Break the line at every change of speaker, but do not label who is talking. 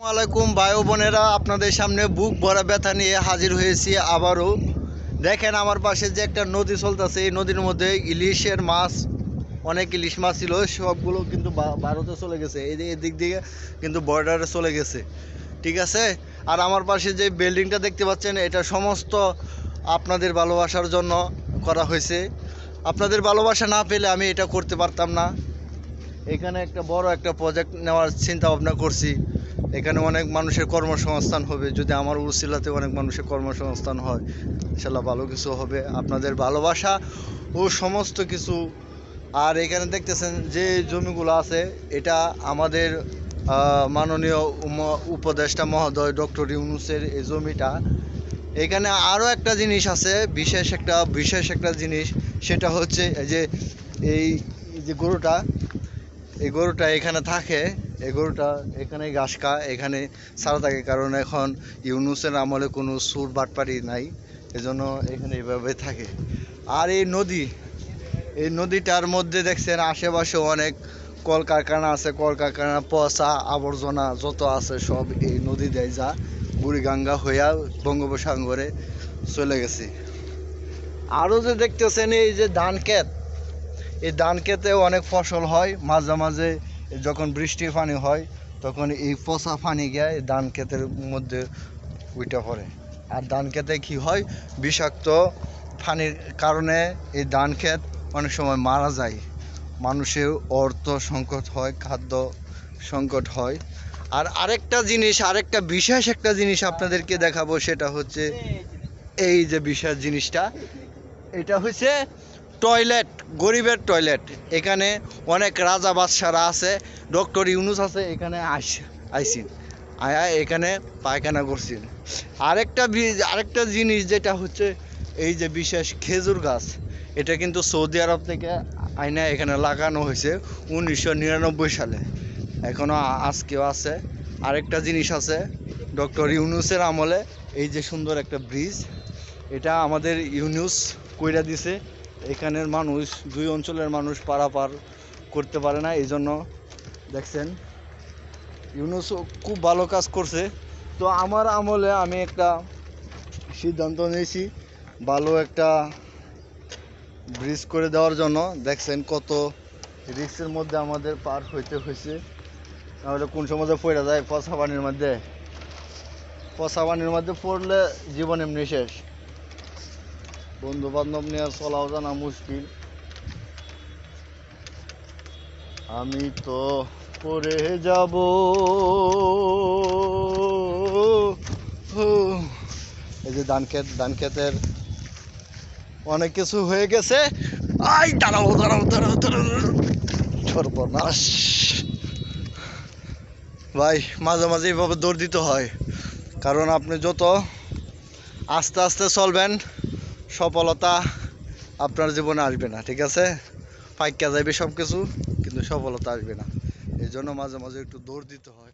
আলাইকুম ভাই বোনেরা, আপনাদের সামনে বুক ভরা ব্যথা নিয়ে হাজির হয়েছি আবারও। দেখেন আমার পাশে যে একটা নদী চলতেছে, এই নদীর মধ্যে ইলিশের মাছ, অনেক ইলিশ মাছ ছিল, সবগুলো কিন্তু ভারতে চলে গেছে। এদিক দিকে কিন্তু বর্ডারে চলে গেছে। ঠিক আছে? আর আমার পাশে যে বিল্ডিংটা দেখতে পাচ্ছেন, এটা সমস্ত আপনাদের ভালোবাসার জন্য করা হয়েছে। আপনাদের ভালোবাসা না পেলে আমি এটা করতে পারতাম না। এখানে একটা বড় একটা প্রজেক্ট নেওয়ার চিন্তা ভাবনা করছি। এখানে অনেক মানুষের কর্মসংস্থান হবে। যদি আমার উসিলাতে অনেক মানুষের কর্মসংস্থান হয়, ইনশাল্লাহ ভালো কিছু হবে। আপনাদের ভালোবাসা ও সমস্ত কিছু। আর এখানে দেখতেছেন যে জমিগুলো আছে, এটা আমাদের মাননীয় উপদেষ্টা মহোদয় ডক্টর ইউনুসের এই জমিটা। এখানে আরও একটা জিনিস আছে, বিশেষ একটা বিশেষ একটা জিনিস, সেটা হচ্ছে যে, এই যে গরুটা এই গরুটা এখানে থাকে, এই গরুটা এখানে ঘাস খায়, এখানে ছাড়া থাকে, কারণ এখন ইউনুসের আমলে কোনো সুর বাটপাড়ি নাই, এজন্য এখানে এইভাবে থাকে। আর এই নদী, এই নদীটার মধ্যে দেখছেন আশেপাশে অনেক কলকারখানা আছে, কলকারখানা, পচা আবর্জনা যত আছে সব এই নদী দেয় যা বুড়িগঙ্গা হইয়া বঙ্গোপসাগরে চলে গেছে। আরও যে দেখতেছেন এই যে ধান ক্ষেত এই ধান ক্ষেতে অনেক ফসল হয়, মাঝে মাঝে যখন বৃষ্টি পানি হয়, তখন এই পচা পানি গিয়ে ধান ক্ষেতের মধ্যে উইটা পড়ে। আর ধান ক্ষেতে কি হয়, বিষাক্ত পানির কারণে এই ধান ক্ষেত অনেক সময় মারা যায়। মানুষের অর্থ সংকট হয়, খাদ্য সংকট হয়। আর আরেকটা জিনিস, আরেকটা বিশেষ একটা জিনিস আপনাদেরকে দেখাবো, সেটা হচ্ছে এই যে বিশেষ জিনিসটা, এটা হচ্ছে টয়লেট, গরিবের টয়লেট। এখানে অনেক রাজা বাদশারা আছে, ডক্টর ইউনুস আছে, এখানে আইস, আইসিন। আয়া এখানে পায়খানা করছেন আরেকটা আরেকটা জিনিস যেটা হচ্ছে, এই যে বিশেষ খেজুর গাছ, এটা কিন্তু সৌদি আরব থেকে আইনা এখানে লাগানো হয়েছে উনিশশো নিরানব্বই সালে। এখনও আজকেও আছে। আরেকটা জিনিস আছে, ডক্টর ইউনুসের আমলে এই যে সুন্দর একটা ব্রিজ, এটা আমাদের ইউনুস কইরা দিছে এখানের মানুষ, দুই অঞ্চলের মানুষ পারাপার করতে পারে না এই জন্য দেখছেন, ইউনুস খুব ভালো কাজ করছে। তো আমার আমলে আমি একটা সিদ্ধান্ত নিয়েছি, ভালো একটা ব্রিজ করে দেওয়ার জন্য। দেখছেন কত রিক্সের মধ্যে আমাদের পার হইতে হয়েছে নাহলে কোন সময় পড়ে যায়? পচা পানির মধ্যে। পচা পানির মধ্যে পড়লে জীবন এমনি শেষ। বন্ধু বান্ধব নিয়ে চলাও জানা মুশকিল। আমি তো পড়ে যাব। এই যে ধান ক্ষেত ধান ক্ষেতের অনেক কিছু হয়ে গেছে। আই দাঁড়াও দাঁড়াও দাঁড়াও দাঁড়াও। সর্বনাশ। ভাই, মাঝে মাঝে এইভাবে দৌড় দিতে হয়। কারণ আপনি যত আস্তে আস্তে চলবেন সফলতা আপনার জীবনে আসবে না, ঠিক আছে? পাইকা যাবে সব কিছু কিন্তু সফলতা আসবে না। এই জন্য মাঝে মাঝে একটু দৌড় দিতে হয়।